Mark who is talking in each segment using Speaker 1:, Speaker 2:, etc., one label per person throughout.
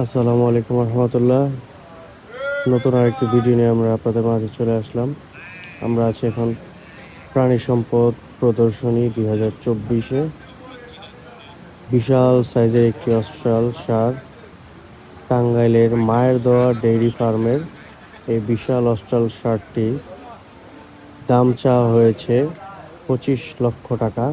Speaker 1: আসসালামু আলাইকুম রহমতুল্লাহ। নতুন আরেকটি ভিডিও নিয়ে আমরা আপনাদের মাঝে চলে আসলাম। আমরা আছি এখন প্রাণী সম্পদ প্রদর্শনী দুই হাজার চব্বিশে। বিশাল সাইজের একটি অস্ট্রাল সার টাঙ্গাইলের মায়ের দেওয়া ডেইরি ফার্মের এই বিশাল অস্ট্রাল সারটি দাম চাওয়া হয়েছে পঁচিশ লক্ষ টাকা।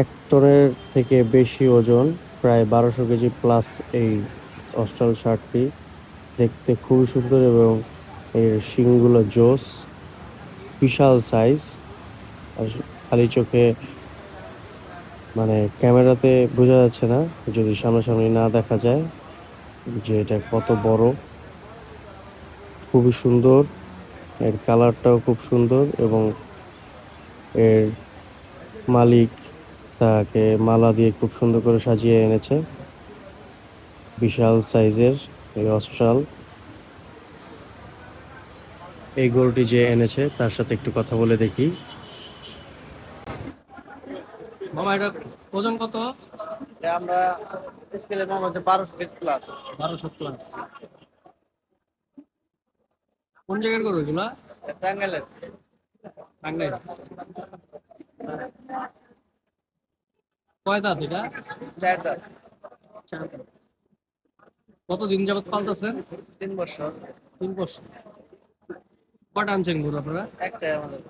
Speaker 1: এক টনের থেকে বেশি ওজন, প্রায় বারোশো কেজি প্লাস এই অস্ট্রাল শার্টটি দেখতে খুবই সুন্দর এবং এর শিংগুলো জোস, বিশাল সাইজ আর খালি চোখে মানে ক্যামেরাতে বোঝা যাচ্ছে না, যদি সামনাসামনি না দেখা যায় যে এটা কত বড়। খুবই সুন্দর, এর কালারটাও খুব সুন্দর এবং এর মালিক তাকে মালা দিয়ে খুব সুন্দর করে সাজিয়ে এনেছে। বিশাল সাইজের এই অস্ট্রাল এই গরুটি যে এনেছে তার সাথে একটু কথা বলে দেখি।
Speaker 2: মামা এটা ওজন কত?
Speaker 3: আমরা স্কেলের নাম হচ্ছে বারোশো প্লাস
Speaker 2: বারোশো প্লাস কোন জায়গার গরু এগুলা?
Speaker 3: টাঙ্গাইলের।
Speaker 2: টাঙ্গাইল। কয় দাঁত এটা?
Speaker 3: চার দাঁত।
Speaker 2: কত দিন কতদিন যাবত পালতেছেন?
Speaker 3: তিন বছর।
Speaker 2: তিন বছর। কটা আনছেন গরু আপনারা?
Speaker 3: একটা আমাদের।